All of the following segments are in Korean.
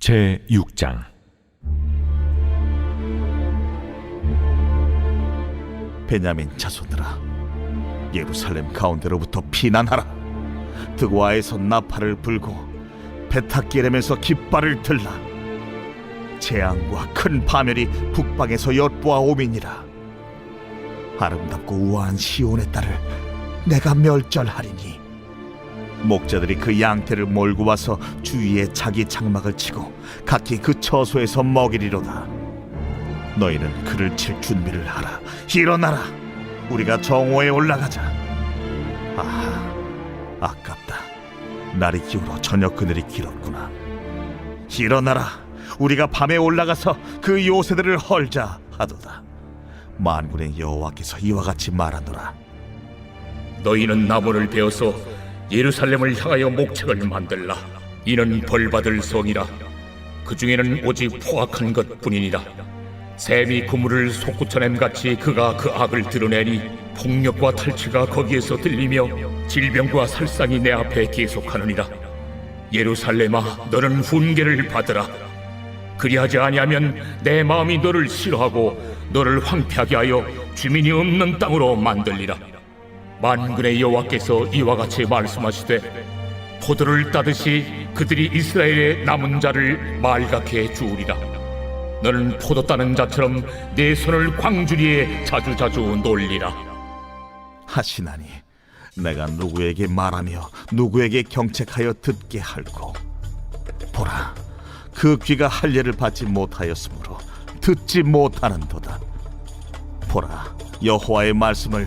제 6장. 베냐민 자손들아 예루살렘 가운데로부터 피난하라. 드고아에서 나팔을 불고 베타기렘에서 깃발을 들라. 재앙과 큰 파멸이 북방에서 엿보아 오미니라. 아름답고 우아한 시온의 딸을 내가 멸절하리니 목자들이 그 양태를 몰고 와서 주위에 자기 장막을 치고 각기 그 처소에서 먹이리로다 너희는 그를 칠 준비를 하라. 일어나라. 우리가 정오에 올라가자. 아, 아깝다. 날이 기울어 저녁 그늘이 길었구나. 일어나라. 우리가 밤에 올라가서 그 요새들을 헐자 하도다. 만군의 여호와께서 이와 같이 말하노라. 너희는 나무를 베어서 예루살렘을 향하여 목책을 만들라. 이는 벌받을 성이라. 그 중에는 오직 포악한 것뿐이니라. 샘이 그물을 솟구쳐냄 같이 그가 그 악을 드러내니 폭력과 탈취가 거기에서 들리며 질병과 살상이 내 앞에 계속하느니라. 예루살렘아, 너는 훈계를 받으라. 그리하지 아니하면 내 마음이 너를 싫어하고 너를 황폐하게 하여 주민이 없는 땅으로 만들리라. 만군의 여호와께서 이와 같이 말씀하시되 포도를 따듯이 그들이 이스라엘의 남은 자를 말갛게 주우리라. 너는 포도 따는 자처럼 내 손을 광주리에 자주자주 놀리라. 하시나니 내가 누구에게 말하며 누구에게 경책하여 듣게 할고 보라 그 귀가 할례를 받지 못하였으므로 듣지 못하는도다 보라 여호와의 말씀을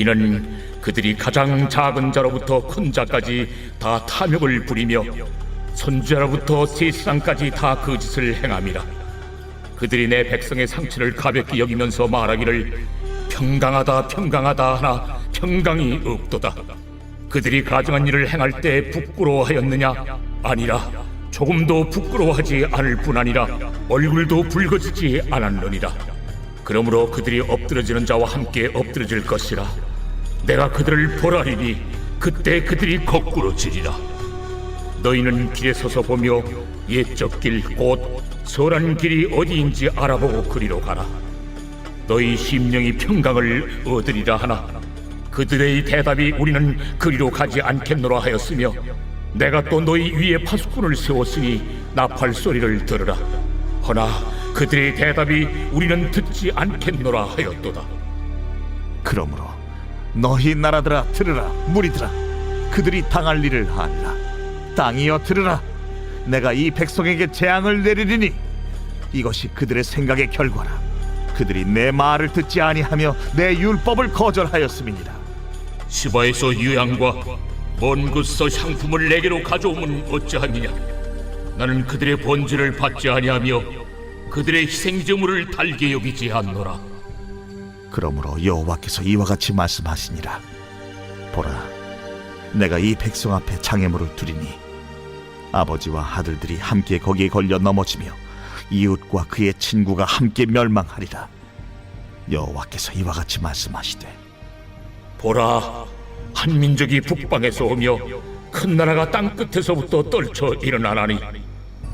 이는 그들이 가장 작은 자로부터 큰 자까지 다 탐욕을 부리며 선지자로부터 세상까지 다 그 짓을 행함이라. 그들이 내 백성의 상처를 가볍게 여기면서 말하기를 평강하다 평강하다 하나 평강이 없도다. 그들이 가증한 일을 행할 때 부끄러워하였느냐? 아니라 조금도 부끄러워하지 않을 뿐 아니라 얼굴도 붉어지지 않았느니라. 그러므로 그들이 엎드러지는 자와 함께 엎드러질 것이라. 내가 그들을 보라리니 그때 그들이 거꾸로 지리라. 너희는 길에 서서 보며 옛적 길곧 선한 길이 어디인지 알아보고 그리로 가라. 너희 심령이 평강을 얻으리라 하나 그들의 대답이 우리는 그리로 가지 않겠노라 하였으며 내가 또 너희 위에 파수꾼을 세웠으니 나팔 소리를 들으라. 허나 그들의 대답이 우리는 듣지 않겠노라 하였도다. 그러므로 너희 나라들아 들으라. 무리들아 그들이 당할 일을 하리라. 땅이여 들으라. 내가 이 백성에게 재앙을 내리리니 이것이 그들의 생각의 결과라. 그들이 내 말을 듣지 아니하며 내 율법을 거절하였음이니라. 시바에서 유향과 먼 곳에서 향품을 내게로 가져오면 어찌하느냐? 나는 그들의 번제를 받지 아니하며 그들의 희생제물을 달게 여기지 않노라 그러므로 여호와께서 이와 같이 말씀하시니라. 보라 내가 이 백성 앞에 장애물을 두리니 아버지와 아들들이 함께 거기에 걸려 넘어지며 이웃과 그의 친구가 함께 멸망하리라. 여호와께서 이와 같이 말씀하시되 보라 한 민족이 북방에서 오며 큰 나라가 땅 끝에서부터 떨쳐 일어나나니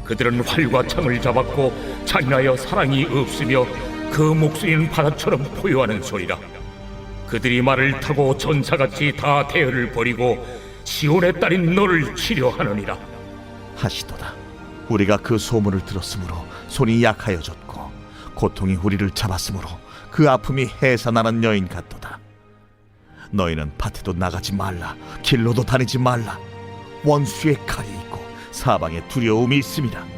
그들은 활과 창을 잡았고 잔인하여 사랑이 없으며 그 목소리는 바다처럼 포효하는 소리라. 그들이 말을 타고 전사같이 다 대열을 버리고 시온의 딸인 너를 치려하느니라. 하시도다. 우리가 그 소문을 들었으므로 손이 약하여졌고 고통이 우리를 잡았으므로 그 아픔이 해산하는 여인 같도다. 너희는 밭에도 나가지 말라. 길로도 다니지 말라. 원수의 칼이 있고 사방에 두려움이 있습니다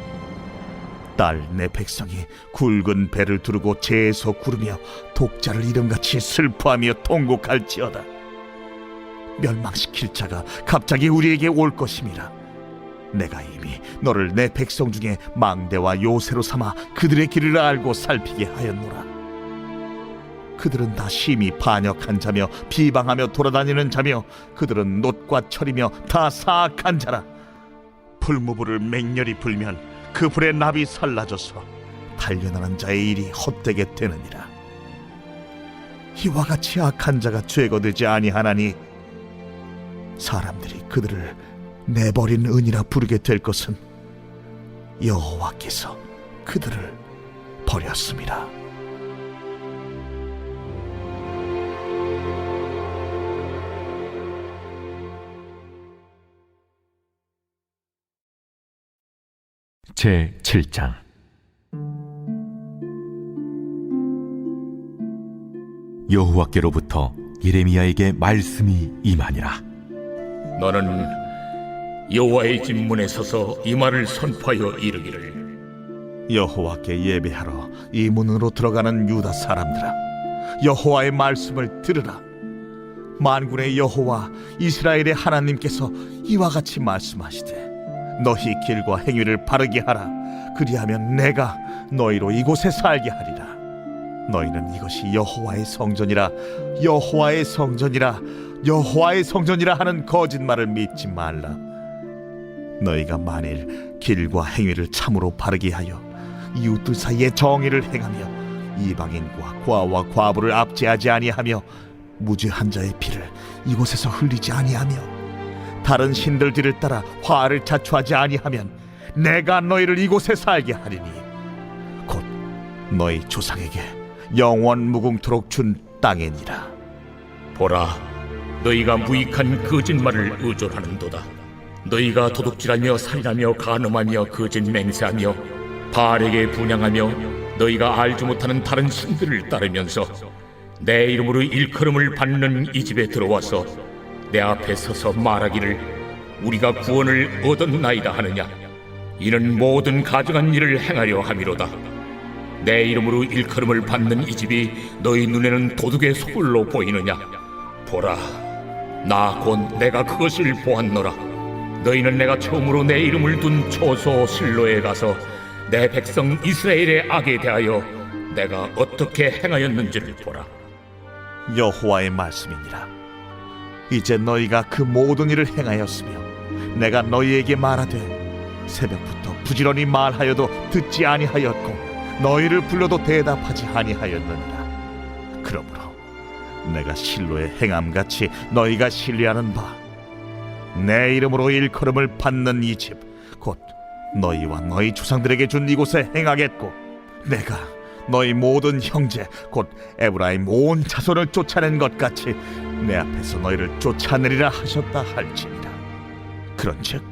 딸 내 백성이 굵은 배를 두르고 재에서 구르며 독자를 이름같이 슬퍼하며 통곡할지어다 멸망시킬 자가 갑자기 우리에게 올 것임이라 내가 이미 너를 내 백성 중에 망대와 요새로 삼아 그들의 길을 알고 살피게 하였노라. 그들은 다 심히 반역한 자며 비방하며 돌아다니는 자며 그들은 놋과 철이며 다 사악한 자라. 풀무불을 맹렬히 불면 그 불의 납이 살라져서 단련하는 자의 일이 헛되게 되느니라. 이와 같이 악한 자가 죄거되지 아니하나니 사람들이 그들을 내버린 은이라 부르게 될 것은 여호와께서 그들을 버렸습니다. 제 7장. 여호와께로부터 예레미야에게 말씀이 임하니라. 너는 여호와의 집문에 서서 이 말을 선포하여 이르기를. 여호와께 예배하러 이 문으로 들어가는 유다 사람들아 여호와의 말씀을 들으라. 만군의 여호와 이스라엘의 하나님께서 이와 같이 말씀하시되 너희 길과 행위를 바르게 하라. 그리하면 내가 너희로 이곳에 살게 하리라. 너희는 이것이 여호와의 성전이라 여호와의 성전이라 여호와의 성전이라 하는 거짓말을 믿지 말라. 너희가 만일 길과 행위를 참으로 바르게 하여 이웃들 사이에 정의를 행하며 이방인과 과와 과부를 압제하지 아니하며 무죄한 자의 피를 이곳에서 흘리지 아니하며 다른 신들 뒤를 따라 화를 자초하지 아니하면 내가 너희를 이곳에 살게 하리니. 곧 너희 조상에게 영원 무궁토록 준 땅이니라. 보라 너희가 무익한 거짓말을 의존하는도다. 너희가 도둑질하며 살인하며 간음하며 거짓 맹세하며 바알에게 분양하며 너희가 알지 못하는 다른 신들을 따르면서 내 이름으로 일컬음을 받는 이 집에 들어와서 내 앞에 서서 말하기를 우리가 구원을 얻었나이다 하느냐? 이는 모든 가증한 일을 행하려 함이로다. 내 이름으로 일컬음을 받는 이 집이 너희 눈에는 도둑의 소굴로 보이느냐? 보라 나 곧 내가 그것을 보았노라. 너희는 내가 처음으로 내 이름을 둔 초소 실로에 가서 내 백성 이스라엘의 악에 대하여 내가 어떻게 행하였는지를 보라. 여호와의 말씀이니라 이제 너희가 그 모든 일을 행하였으며 내가 너희에게 말하되 새벽부터 부지런히 말하여도 듣지 아니하였고 너희를 불러도 대답하지 아니하였느니라. 그러므로 내가 실로의 행함같이 너희가 신뢰하는 바 내 이름으로 일컬음을 받는 이 집 곧 너희와 너희 조상들에게 준 이곳에 행하겠고 내가 너희 모든 형제 곧 에브라임 온 자손을 쫓아낸 것 같이 내 앞에서 너희를 쫓아내리라 하셨다 할지니라. 그런즉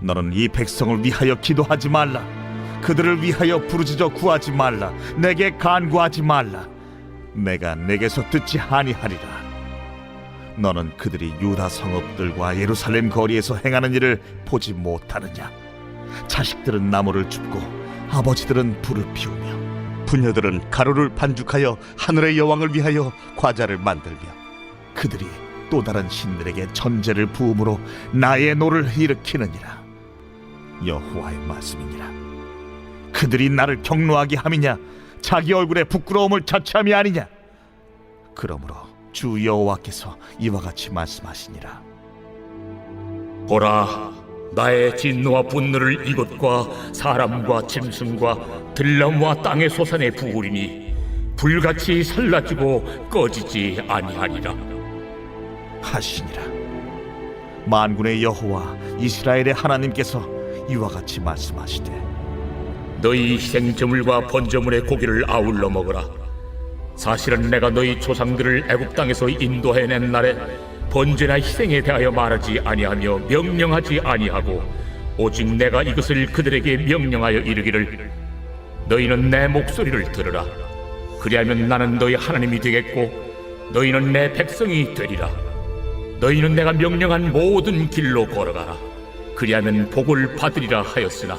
너는 이 백성을 위하여 기도하지 말라. 그들을 위하여 부르짖어 구하지 말라. 내게 간구하지 말라. 내가 내게서 듣지 아니하리라. 너는 그들이 유다 성읍들과 예루살렘 거리에서 행하는 일을 보지 못하느냐? 자식들은 나무를 줍고 아버지들은 불을 피우며 부녀들은 가루를 반죽하여 하늘의 여왕을 위하여 과자를 만들며 그들이 또 다른 신들에게 전제를 부음으로 나의 노를 일으키느니라. 여호와의 말씀이니라. 그들이 나를 경노하게 함이냐? 자기 얼굴에 부끄러움을 자처함이 아니냐? 그러므로 주 여호와께서 이와 같이 말씀하시니라. 보라 나의 진노와 분노를 이곳과 사람과 짐승과 들나무와 땅의 소산에 부으리니 불같이 살라지고 꺼지지 아니하리라 하시니라 만군의 여호와 이스라엘의 하나님께서 이와 같이 말씀하시되 너희 희생제물과 번제물의 고기를 아울러 먹으라. 사실은 내가 너희 조상들을 애굽 땅에서 인도해낸 날에 번제나 희생에 대하여 말하지 아니하며 명령하지 아니하고 오직 내가 이것을 그들에게 명령하여 이르기를 너희는 내 목소리를 들으라. 그리하면 나는 너희 하나님이 되겠고 너희는 내 백성이 되리라. 너희는 내가 명령한 모든 길로 걸어가라. 그리하면 복을 받으리라 하였으나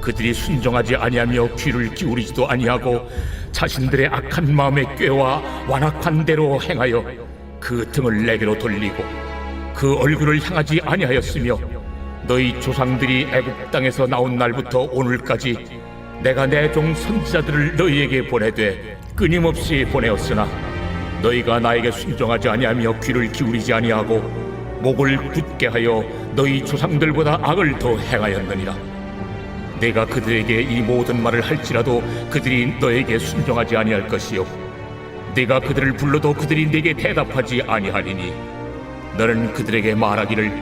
그들이 순종하지 아니하며 귀를 기울이지도 아니하고 자신들의 악한 마음에 꾀와 완악한 대로 행하여 그 등을 내게로 돌리고 그 얼굴을 향하지 아니하였으며 너희 조상들이 애굽 땅에서 나온 날부터 오늘까지 내가 내 종 선지자들을 너희에게 보내되 끊임없이 보내었으나 너희가 나에게 순종하지 아니하며 귀를 기울이지 아니하고 목을 굳게 하여 너희 조상들보다 악을 더 행하였느니라. 내가 그들에게 이 모든 말을 할지라도 그들이 너에게 순종하지 아니할 것이요. 내가 그들을 불러도 그들이 내게 대답하지 아니하리니 너는 그들에게 말하기를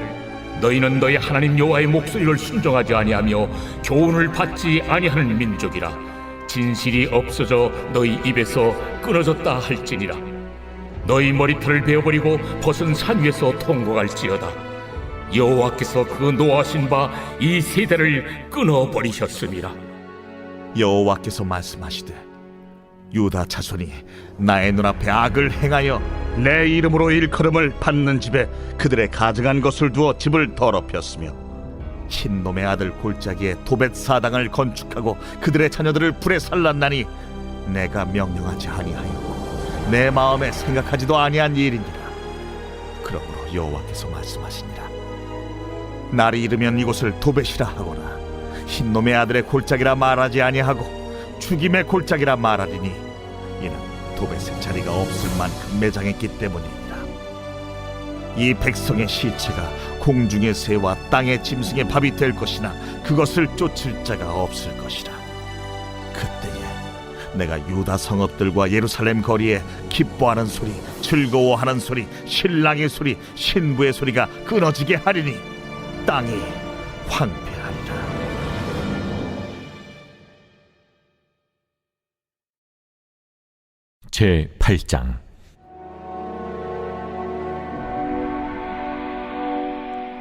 너희는 너희 하나님 여호와의 목소리를 순종하지 아니하며 교훈을 받지 아니하는 민족이라. 진실이 없어져 너희 입에서 끊어졌다 할지니라 너희 머리털을 베어버리고 벗은 산 위에서 통곡할지어다. 여호와께서 그 노하신 바 이 세대를 끊어버리셨습니다. 여호와께서 말씀하시되 유다 자손이 나의 눈앞에 악을 행하여 내 이름으로 일컬음을 받는 집에 그들의 가증한 것을 두어 집을 더럽혔으며 흰놈의 아들 골짜기에 도벳 사당을 건축하고 그들의 자녀들을 불에 살랐나니 내가 명령하지 아니하였고 내 마음에 생각하지도 아니한 일이니라 그러므로 여호와께서 말씀하시니라. 날이 이르면 이곳을 도벳이라 하거나 흰 놈의 아들의 골짜기라 말하지 아니하고 죽임의 골짜기라 말하리니 이는 도벳의 자리가 없을 만큼 매장했기 때문이니라 이 백성의 시체가 공중의 새와 땅의 짐승의 밥이 될 것이나 그것을 쫓을 자가 없을 것이라. 내가 유다 성읍들과 예루살렘 거리에 기뻐하는 소리, 즐거워하는 소리, 신랑의 소리, 신부의 소리가 끊어지게 하리니 땅이 황폐하리라. 제 8장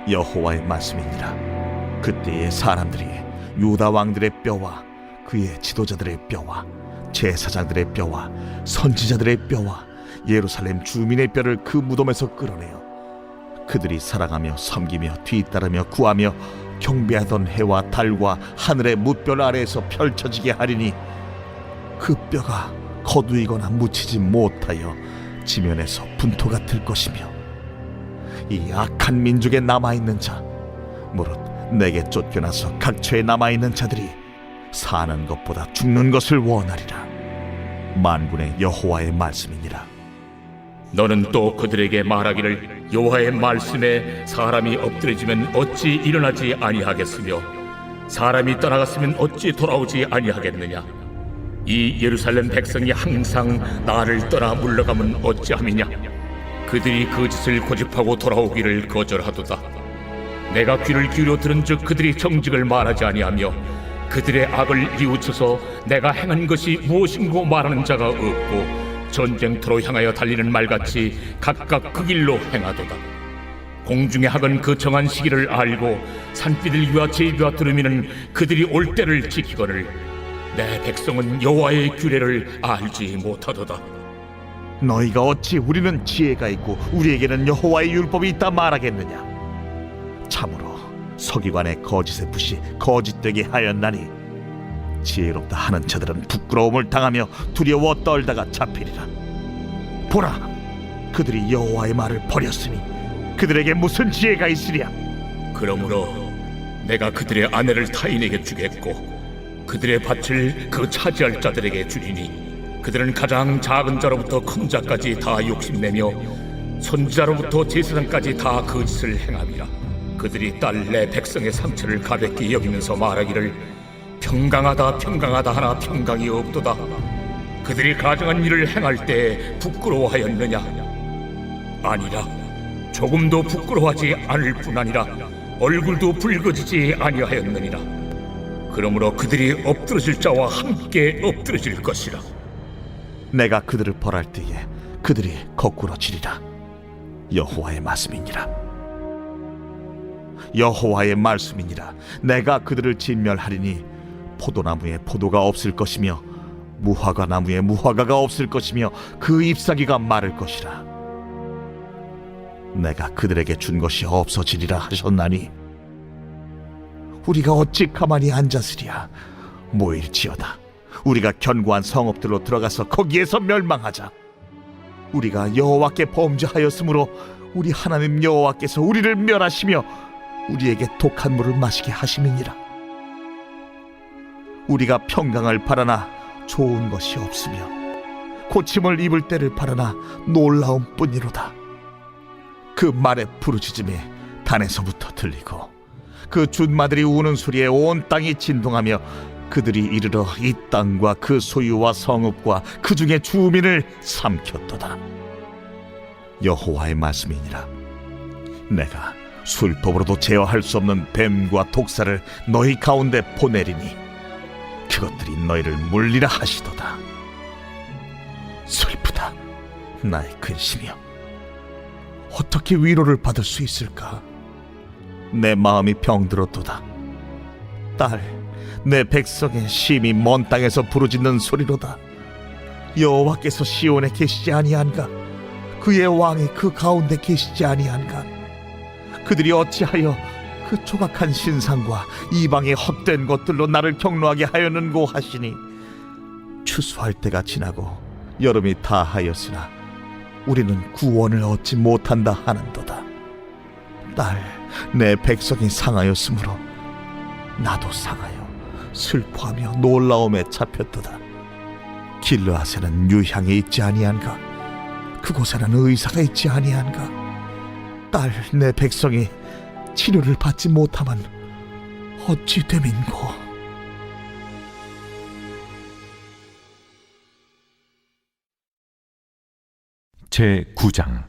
여호와의 말씀이니라. 그때의 사람들이 유다 왕들의 뼈와 그의 지도자들의 뼈와 제사장들의 뼈와 선지자들의 뼈와 예루살렘 주민의 뼈를 그 무덤에서 끌어내어 그들이 사랑하며 섬기며 뒤따르며 구하며 경배하던 해와 달과 하늘의 무별 아래에서 펼쳐지게 하리니 그 뼈가 거두이거나 묻히지 못하여 지면에서 분토가 들 것이며 이 악한 민족에 남아 있는 자, 무릇 내게 쫓겨나서 각처에 남아 있는 자들이 사는 것보다 죽는 것을 원하리라. 만군의 여호와의 말씀이니라. 너는 또 그들에게 말하기를 여호와의 말씀에 사람이 엎드려지면 어찌 일어나지 아니하겠으며 사람이 떠나갔으면 어찌 돌아오지 아니하겠느냐 이 예루살렘 백성이 항상 나를 떠나 물러가면 어찌함이냐 그들이 그 짓을 고집하고 돌아오기를 거절하도다 내가 귀를 기울여 들은즉 그들이 정직을 말하지 아니하며 그들의 악을 뉘우쳐서 내가 행한 것이 무엇인고 말하는 자가 없고 전쟁터로 향하여 달리는 말같이 각각 그 길로 행하도다. 공중의 학은 그 정한 시기를 알고 산비둘기와 제비와 두루미는 그들이 올 때를 지키거늘 내 백성은 여호와의 규례를 알지 못하도다. 너희가 어찌 우리는 지혜가 있고 우리에게는 여호와의 율법이 있다 말하겠느냐? 참으로 서기관의 거짓의 붓이 거짓되게 하였나니 지혜롭다 하는 자들은 부끄러움을 당하며 두려워 떨다가 잡히리라. 보라, 그들이 여호와의 말을 버렸으니 그들에게 무슨 지혜가 있으랴? 그러므로 내가 그들의 아내를 타인에게 주겠고 그들의 밭을 그 차지할 자들에게 주리니 그들은 가장 작은 자로부터 큰 자까지 다 욕심내며 선지자로부터 제사장까지 다그 짓을 행함이라 그들이 딸내 백성의 상처를 가볍게 여기면서 말하기를 평강하다 평강하다 하나 평강이 없도다 그들이 가정한 일을 행할 때 부끄러워하였느냐 아니라 조금도 부끄러워하지 않을 뿐 아니라 얼굴도 붉어지지 아니하였느니라 그러므로 그들이 엎드러질 자와 함께 엎드러질 것이라 내가 그들을 벌할 때에 그들이 거꾸로 지리라. 여호와의 말씀이니라. 여호와의 말씀이니라. 내가 그들을 진멸하리니 포도나무에 포도가 없을 것이며 무화과 나무에 무화과가 없을 것이며 그 잎사귀가 마를 것이라. 내가 그들에게 준 것이 없어지리라 하셨나니 우리가 어찌 가만히 앉았으랴 모일지어다 우리가 견고한 성읍들로 들어가서 거기에서 멸망하자 우리가 여호와께 범죄하였으므로 우리 하나님 여호와께서 우리를 멸하시며 우리에게 독한 물을 마시게 하심이니라. 우리가 평강을 바라나 좋은 것이 없으며 고침을 입을 때를 바라나 놀라움 뿐이로다. 그 말의 부르짖음이 단에서부터 들리고 그 준마들이 우는 소리에 온 땅이 진동하며 그들이 이르러 이 땅과 그 소유와 성읍과 그 중에 주민을 삼켰도다. 여호와의 말씀이니라. 내가 술법으로도 제어할 수 없는 뱀과 독사를 너희 가운데 보내리니 그것들이 너희를 물리라 하시도다. 슬프다, 나의 근심이여. 어떻게 위로를 받을 수 있을까? 내 마음이 병들었도다. 딸, 내 백성의 심히 먼 땅에서 부르짖는 소리로다. 여호와께서 시온에 계시지 아니한가? 그의 왕이 그 가운데 계시지 아니한가? 그들이 어찌하여 그 조각한 신상과 이방의 헛된 것들로 나를 경노하게 하였는고 하시니 추수할 때가 지나고 여름이 다하였으나 우리는 구원을 얻지 못한다 하는도다. 딸, 내 백성이 상하였으므로 나도 상하여 슬퍼하며 놀라움에 잡혔도다. 길르앗에는 유향이 있지 아니한가? 그곳에는 의사가 있지 아니한가? 딸, 내 백성이 치료를 받지 못하면 어찌 됨인고? 제 9장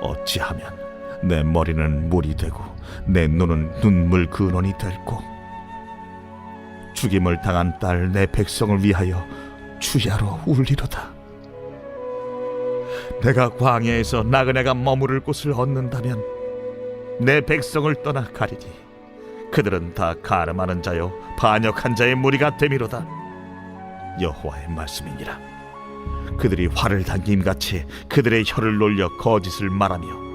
어찌하면 내 머리는 물이 되고 내 눈은 눈물 근원이 될고 죽임을 당한 딸 내 백성을 위하여 주야로 울리로다. 내가 광야에서 나그네가 머무를 곳을 얻는다면 내 백성을 떠나 가리니 그들은 다 가늠하는 자요 반역한 자의 무리가 되미로다. 여호와의 말씀이니라. 그들이 활을 당김 같이 그들의 혀를 놀려 거짓을 말하며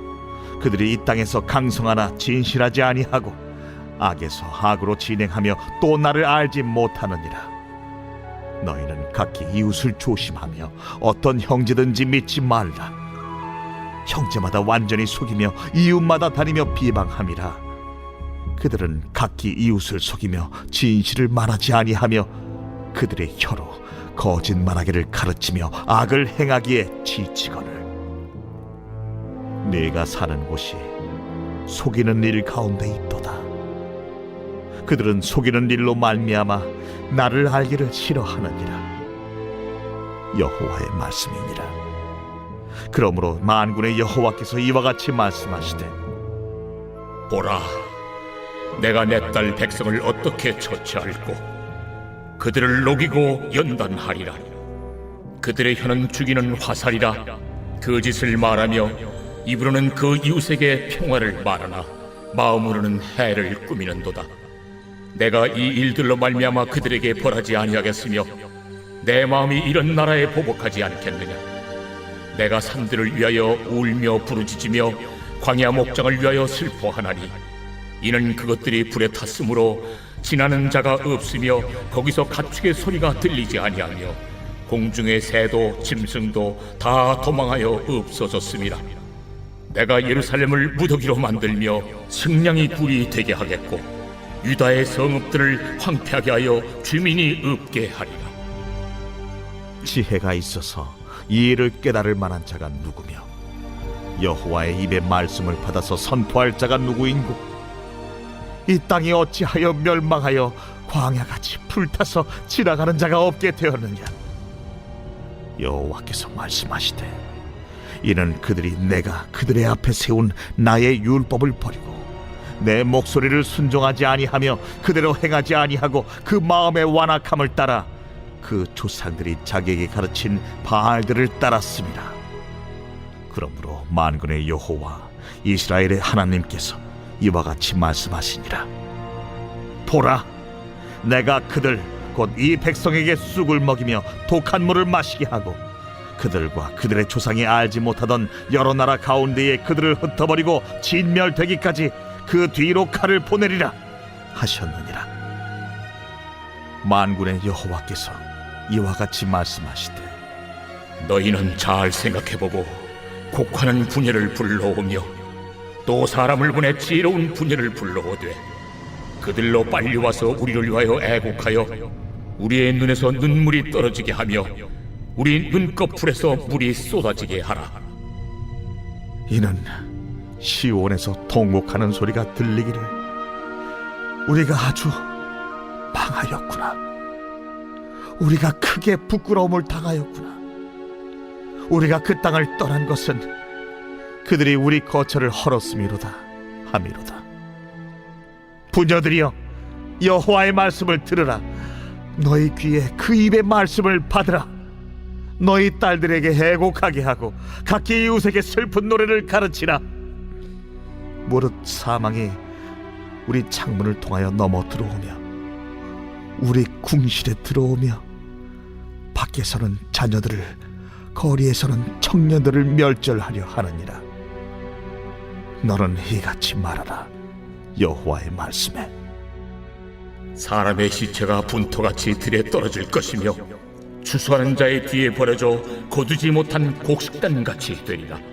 그들이 이 땅에서 강성하나 진실하지 아니하고 악에서 악으로 진행하며 또 나를 알지 못하느니라 너희는 각기 이웃을 조심하며 어떤 형제든지 믿지 말라. 형제마다 완전히 속이며 이웃마다 다니며 비방함이라. 그들은 각기 이웃을 속이며 진실을 말하지 아니하며 그들의 혀로 거짓말하기를 가르치며 악을 행하기에 지치거늘. 네가 사는 곳이 속이는 일 가운데 있도다 그들은 속이는 일로 말미암아 나를 알기를 싫어하느니라 여호와의 말씀이니라 그러므로 만군의 여호와께서 이와 같이 말씀하시되 보라, 내가 내 딸 백성을 어떻게 처치할꼬? 그들을 녹이고 연단하리라. 그들의 혀는 죽이는 화살이라. 그 짓을 말하며 입으로는 그 이웃에게 평화를 말하나 마음으로는 해를 꾸미는도다. 내가 이 일들로 말미암아 그들에게 벌하지 아니하겠으며 내 마음이 이런 나라에 보복하지 않겠느냐? 내가 산들을 위하여 울며 부르짖으며 광야 목장을 위하여 슬퍼하나니 이는 그것들이 불에 탔으므로 지나는 자가 없으며 거기서 가축의 소리가 들리지 아니하며 공중의 새도 짐승도 다 도망하여 없어졌음이라 내가 예루살렘을 무더기로 만들며 승량이 굴이 되게 하겠고 유다의 성읍들을 황폐하게 하여 주민이 없게 하리라. 지혜가 있어서 이 일을 깨달을 만한 자가 누구며? 여호와의 입의 말씀을 받아서 선포할 자가 누구인고? 이 땅이 어찌하여 멸망하여 광야같이 불타서 지나가는 자가 없게 되었느냐? 여호와께서 말씀하시되 이는 그들이 내가 그들의 앞에 세운 나의 율법을 버리고 내 목소리를 순종하지 아니하며 그대로 행하지 아니하고 그 마음의 완악함을 따라 그 조상들이 자기에게 가르친 바알들을 따랐습니다. 그러므로 만군의 여호와 이스라엘의 하나님께서 이와 같이 말씀하시니라. 보라, 내가 그들 곧 이 백성에게 쑥을 먹이며 독한 물을 마시게 하고 그들과 그들의 조상이 알지 못하던 여러 나라 가운데에 그들을 흩어버리고 진멸되기까지 그 뒤로 칼을 보내리라 하셨느니라. 만군의 여호와께서 이와 같이 말씀하시되 너희는 잘 생각해보고 곡하는 분야를 불러오며 또 사람을 보내 지혜로운 분야를 불러오되 그들로 빨리 와서 우리를 위하여 애곡하여 우리의 눈에서 눈물이 떨어지게 하며 우리 눈꺼풀에서 물이 쏟아지게 하라 이는 시온에서 통곡하는 소리가 들리기를 우리가 아주 망하였구나. 우리가 크게 부끄러움을 당하였구나. 우리가 그 땅을 떠난 것은 그들이 우리 거처를 헐었음이로다 함이로다. 부녀들이여 여호와의 말씀을 들으라. 너희 귀에 그 입의 말씀을 받으라. 너희 딸들에게 애곡하게 하고 각기 이웃에게 슬픈 노래를 가르치라. 무릇 사망이 우리 창문을 통하여 넘어 들어오며 우리 궁실에 들어오며 밖에서는 자녀들을 거리에서는 청년들을 멸절하려 하느니라. 너는 이같이 말하라. 여호와의 말씀에 사람의 시체가 분토같이 들에 떨어질 것이며 추수하는 자의 뒤에 버려져 거두지 못한 곡식단 같이 되리라.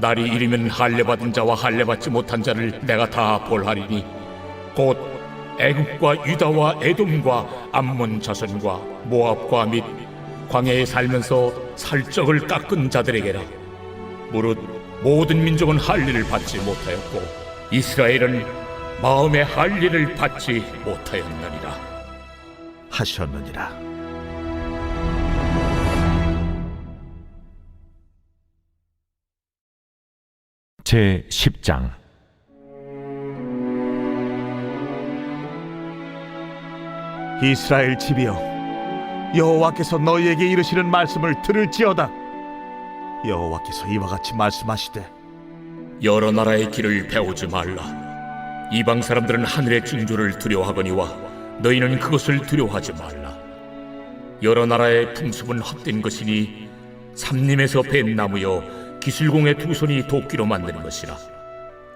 날이 이르면 할례 받은 자와 할례 받지 못한 자를 내가 다 볼하리니 곧 애굽과 유다와 에돔과 암몬 자손과 모압과 및 광야에 살면서 살적을 깎은 자들에게라. 무릇 모든 민족은 할례를 받지 못하였고 이스라엘은 마음의 할례를 받지 못하였느니라. 하셨느니라. 제 10장 이스라엘 집이여 여호와께서 너희에게 이르시는 말씀을 들을지어다 여호와께서 이와 같이 말씀하시되 여러 나라의 길을 배우지 말라. 이방 사람들은 하늘의 징조를 두려워하거니와 너희는 그것을 두려워하지 말라. 여러 나라의 풍습은 헛된 것이니 삼림에서 벤 나무여 기술공의 두 손이 도끼로 만드는 것이라.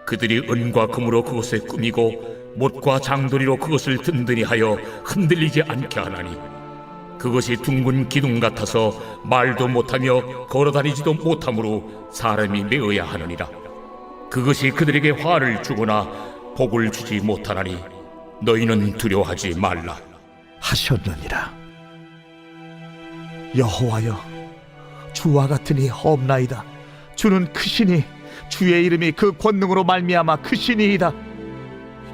그들이 은과 금으로 그것에 꾸미고 못과 장도리로 그것을 든든히 하여 흔들리지 않게 하나니 그것이 둥근 기둥 같아서 말도 못하며 걸어다니지도 못하므로 사람이 메어야 하느니라. 그것이 그들에게 화를 주거나 복을 주지 못하나니 너희는 두려워하지 말라. 하셨느니라 여호와여 주와 같으니 없나이다 주는 크시니 주의 이름이 그 권능으로 말미암아 크시니이다.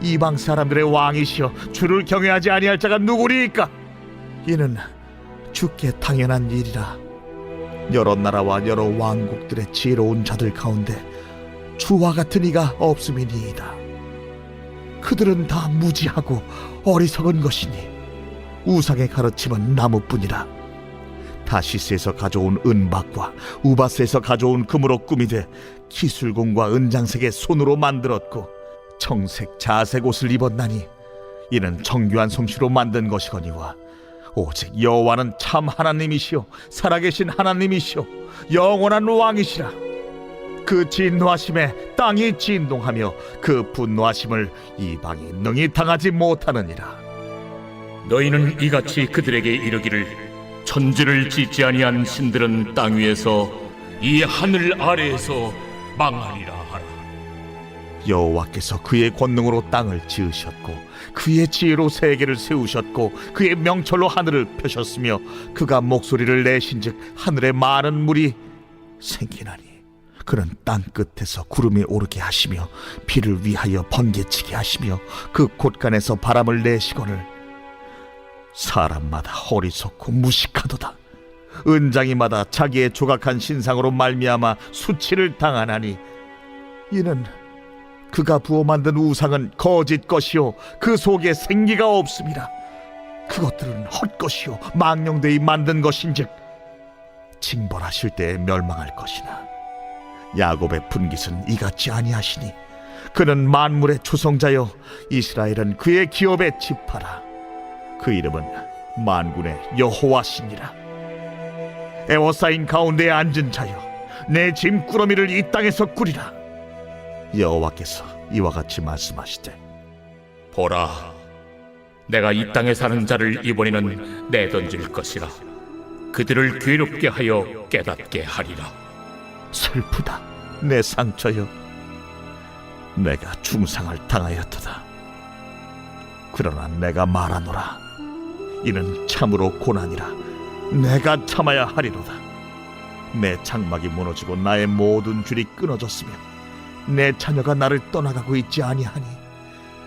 이방 사람들의 왕이시여 주를 경외하지 아니할 자가 누구리이까? 이는 주께 당연한 일이라. 여러 나라와 여러 왕국들의 지혜로운 자들 가운데 주와 같은 이가 없음이니이다. 그들은 다 무지하고 어리석은 것이니 우상의 가르침은 나무뿐이라 다시스에서 가져온 은박과 우바스에서 가져온 금으로 꾸미되 기술공과 은장색의 손으로 만들었고 청색 자색 옷을 입었나니 이는 정교한 솜씨로 만든 것이거니와 오직 여호와는 참 하나님이시요 살아계신 하나님이시요 영원한 왕이시라. 그 진노하심에 땅이 진동하며 그 분노하심을 이방이 능히 당하지 못하느니라. 너희는 이같이 그들에게 이르기를 천지를 짓지 아니한 신들은 땅 위에서 이 하늘 아래에서 망하리라 하라. 여호와께서 그의 권능으로 땅을 지으셨고 그의 지혜로 세계를 세우셨고 그의 명철로 하늘을 펴셨으며 그가 목소리를 내신즉 하늘에 많은 물이 생기나니 그는 땅 끝에서 구름이 오르게 하시며 비를 위하여 번개치게 하시며 그 곳간에서 바람을 내시거늘 사람마다 어리석고 무식하도다. 은장이마다 자기의 조각한 신상으로 말미암아 수치를 당하나니 이는 그가 부어 만든 우상은 거짓 것이요 그 속에 생기가 없습니다. 그것들은 헛것이요 망령되이 만든 것인즉 징벌하실 때에 멸망할 것이나. 야곱의 분깃은 이같이 아니하시니 그는 만물의 조성자여 이스라엘은 그의 기업의 지파라 그 이름은 만군의 여호와시니라. 에워싸인 가운데에 앉은 자여 내 짐꾸러미를 이 땅에서 꾸리라. 여호와께서 이와 같이 말씀하시되 보라, 내가 이 땅에 사는 자를 이번에는 내던질 것이라. 그들을 괴롭게 하여 깨닫게 하리라. 슬프다 내 상처여. 내가 중상을 당하였도다. 그러나 내가 말하노라 이는 참으로 고난이라 내가 참아야 하리로다 내 장막이 무너지고 나의 모든 줄이 끊어졌으며 내 자녀가 나를 떠나가고 있지 아니하니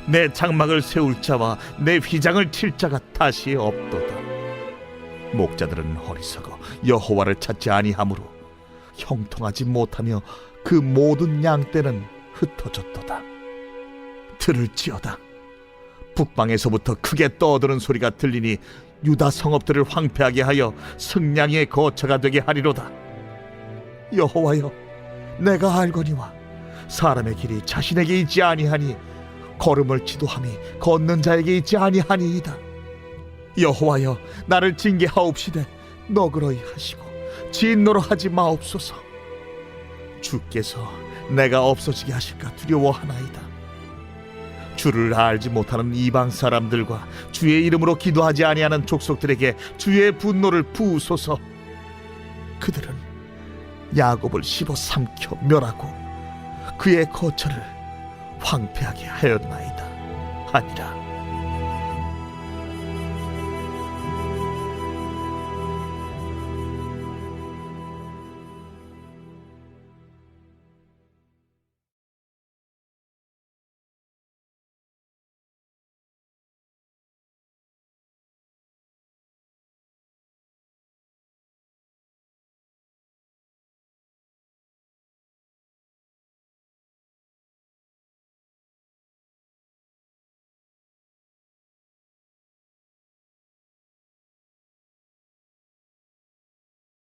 내 장막을 세울 자와 내 휘장을 칠 자가 다시 없도다 목자들은 어리석어 여호와를 찾지 아니하므로 형통하지 못하며 그 모든 양떼는 흩어졌도다. 들을지어다. 북방에서부터 크게 떠드는 소리가 들리니 유다 성읍들을 황폐하게 하여 승냥이의 거처가 되게 하리로다. 여호와여, 내가 알거니와 사람의 길이 자신에게 있지 아니하니 걸음을 지도함이 걷는 자에게 있지 아니하니이다. 여호와여, 나를 징계하옵시되 너그러이 하시고 진노로 하지 마옵소서. 주께서 내가 없어지게 하실까 두려워하나이다. 주를 알지 못하는 이방 사람들과 주의 이름으로 기도하지 아니하는 족속들에게 주의 분노를 부으소서. 그들은 야곱을 씹어 삼켜 멸하고 그의 거처를 황폐하게 하였나이다. 아니라